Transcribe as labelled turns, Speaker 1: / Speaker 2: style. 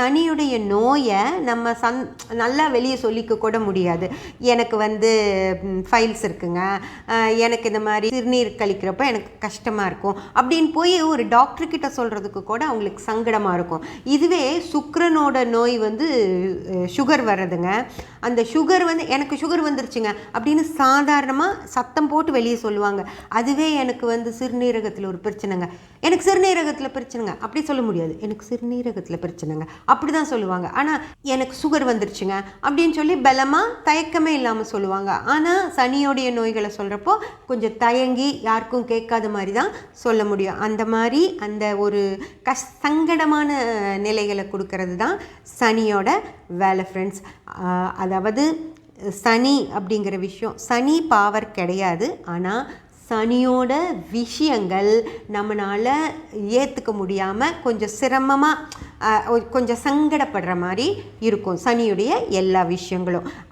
Speaker 1: சனியுடைய நோயை நம்ம சந் நல்லா வெளியே சொல்லிக்க கூட முடியாது. எனக்கு வந்து ஃபைல்ஸ் இருக்குங்க. எனக்கு இந்த மாதிரி சிறுநீர் கழிக்கிறப்ப எனக்கு கஷ்டமாக இருக்கும். அப்படின்னு போய் ஒரு டாக்டர்கிட்ட சொல்கிறதுக்கு கூட அவங்களுக்கு சங்கடமாக இருக்கும். இதுவே சுக்கரனோட நோய் வந்து சுகர் வர்றதுங்க. அந்த சுகர் வந்து எனக்கு சுகர் வந்துருச்சுங்க அப்படின்னு சாதாரணமாக சத்தம் போட்டு வெளியே சொல்லுவாங்க. அதுவே எனக்கு வந்து சிறுநீரகத்தில் ஒரு பிரச்சனைங்க. எனக்கு சிறுநீரகத்தில் பிரச்சனைங்க. அப்படி சொல்ல முடியாது. எனக்கு சிறுநீரகத்தில் பிரச்சனைங்க. அப்படி தான் சொல்லுவாங்க. ஆனால் எனக்கு சுகர் வந்துருச்சுங்க அப்படின்னு சொல்லி பலமாக தயக்கமே இல்லாமல் சொல்லுவாங்க. ஆனால் சனியோடைய நோய்களை சொல்கிறப்போ கொஞ்சம் தயங்கி யாருக்கும் கேட்காத மாதிரி தான் சொல்ல முடியும். அந்த மாதிரி அந்த ஒரு கஷ் சங்கடமான நிலைகளை கொடுக்கறது தான் சனியோட வேலை ஃப்ரெண்ட்ஸ் அதாவது சனி அப்படிங்கிற விஷயம் சனி பாவர் கிடையாது. ஆனால் சனியோட விஷயங்கள் நம்மளால் ஏற்றுக்க முடியாமல் கொஞ்சம் சிரமமாக கொஞ்சம் சங்கடப்படுற மாதிரி இருக்கும் சனியுடைய எல்லா விஷயங்களும்.